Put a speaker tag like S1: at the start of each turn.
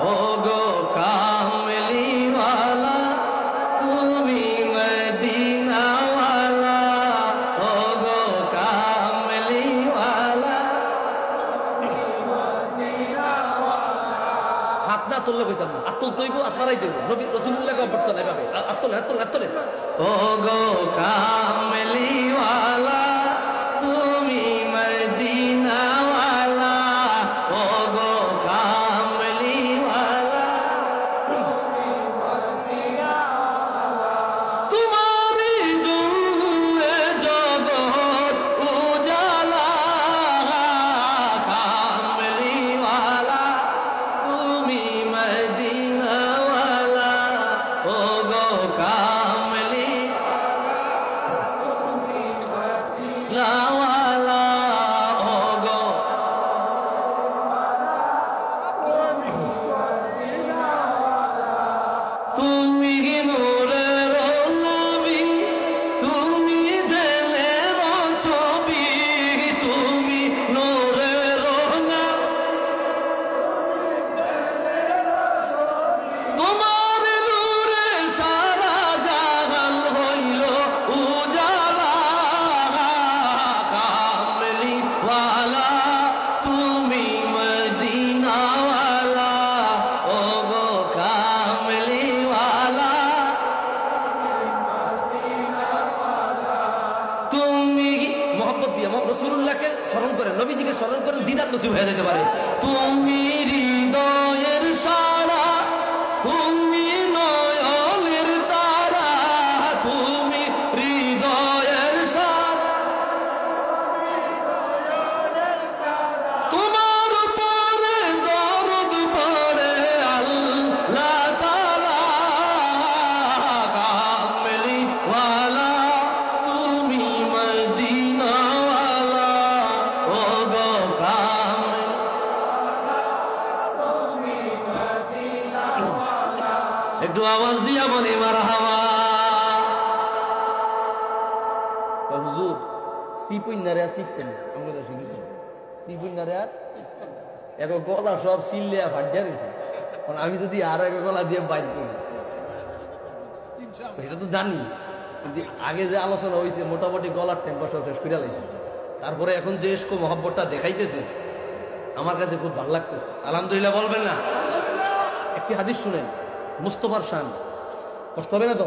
S1: ও গো কামলিওয়ালা, তুমি গো হাত আত্মারাই দেব নবী রসুল্লাহ অভ্যর্থনা এভাবে আত্মলে আত্মলে আত্মলে ও গো কামলিওয়ালা Now মোহাম্মত দিয়ে রসুল্লাহকে স্মরণ করেন নবীজিকে স্মরণ করেন দিদার নসিব হয়ে যেতে পারে। তুমি একটু আওয়াজ দিয়া বলি, মারহাবা। হুজুর সিপুইনারে আর শিখতেন আমাকে তো শিখি সিপুইনারে এক গলা সব সিললে ফাটিয়া রয়েছে আমি যদি আর এক গলা দিয়ে বাইর করি, এটা তো জানি। আগে যে আলোচনা হয়েছে মোটামুটি গলার টেম্পার সব শেষ করে লাইছে। তারপরে এখন যে এসকো মহব্বতটা দেখাইতেছে, আমার কাছে খুব ভালো লাগতেছে। আলহামদুলিল্লাহ বলবেন না? একটি হাদিস শুনেন। মুস্তফার শান। কষ্ট হবে না তো?